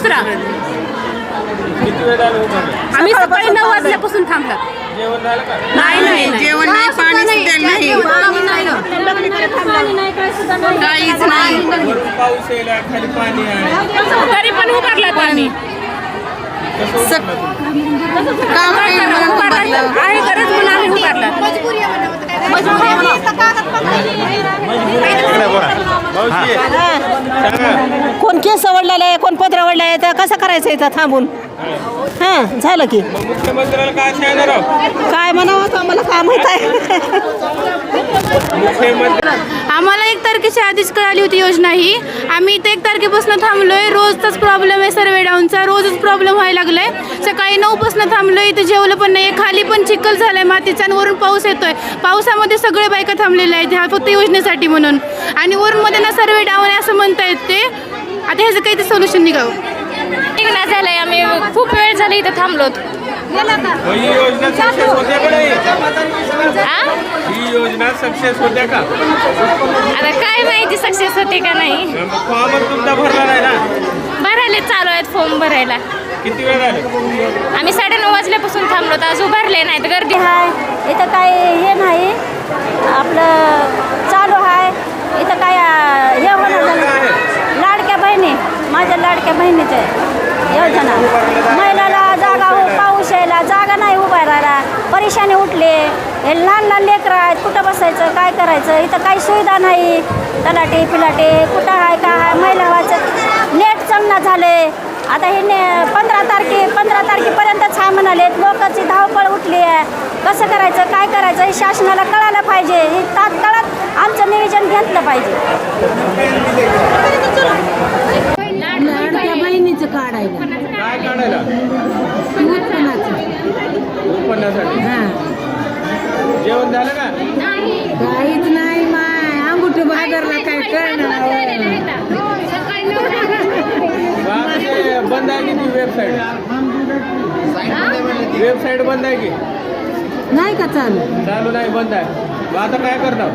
दुसरा. आम्ही सकाळी नऊ वाजल्यापासून थांबलो. जेवण झालं का? नाही नाही नाही. जेवण नाही पाणी सुद्धा नाही. काहीच नाही. पाणी आहे. तरी पण उभारलं तुम्ही? काम? म्हणून. उभारलं. आहे गरज म्हणून आम्ही उभारलात इकडे बघा. भाऊजी सांगा. कोण केस वडलेलं आहे कोण पत्र वडलं आहे तर कसं करायचं इथं थांबून? हां झालं की. मुख्यमंत्र्याला काय सांगणार आहो? काय म्हणावं आता आम्हाला? काय माहीत आहे? मुख्यमंत्री आम्हाला एक तारखेच्या आधीच कळाली होती योजना ही. आम्ही इथे एक तारखेपासून थांबलोय. रोजचाच प्रॉब्लेम आहे सर्वे डाऊनचा. रोजच प्रॉब्लेम व्हायला लागलाय. सकाळी नऊपासून थांबलोय. इथे जेवलं पण नाही खाली पण चिखल झालाय. मातीचा आणि वरून पाऊस येतोय. पावसामध्ये सगळे बायका थांबलेल्या आहेत. ह्या फक्त योजनेसाठी म्हणून. आणि वरून मध्ये ना सर्वे डाऊन आहे असं म्हणतायत ते. आता ह्याचं काही ते सोल्युशन निघावं. निघणार झालंय आम्ही खूप वेळ झाला इथं थांबलोत. मग ही योजना सक्सेस होत्या का नाही? आ? ही योजना सक्सेस होत्या का? आता काय माहिती सक्सेस होते का नाही. मग फॉर्म तुमचा भरला नाही ना? भरायला चालू आहेत फॉर्म भरायला. किती वेळ झालं? आम्ही साडेनऊ वाजल्यापासून थांबलोत आज उभारले नाहीत गर्दी आहे. इथं काय हे नाही आपलं चालू आहे इथं काय अं, हे होणार झालं लाडक्या बहिणी माझ्या लाडक्या योजना. महिलाला जागा हो पाऊस यायला जागा नाही उभा राहायला. परेशानी उठले. हे लहान लहान लेकरं आहेत. कुठं बसायचं काय करायचं? इथं काही सुविधा नाही. तलाटे पिलाटे कुठं आहे का आहे महिला व्हायचं नेट चांगला झाले आता हे ने पंधरा तारखे पंधरा तारखेपर्यंतच हा म्हणालेत लोकांची धावपळ उठली आहे. कसं करायचं काय करायचं? हे शासनाला कळायला पाहिजे. हे तात्काळात आमचं नियोजन घेतलं पाहिजे. काढायला काय काढायला? जेवण झालं का? काहीच नाही माय. अंगुठी बाजारला काय करणार? बंद आहे की ती वेबसाईट वेबसाईट बंद आहे की? नाही का चालू? चालू नाही बंद आहे. आता काय करता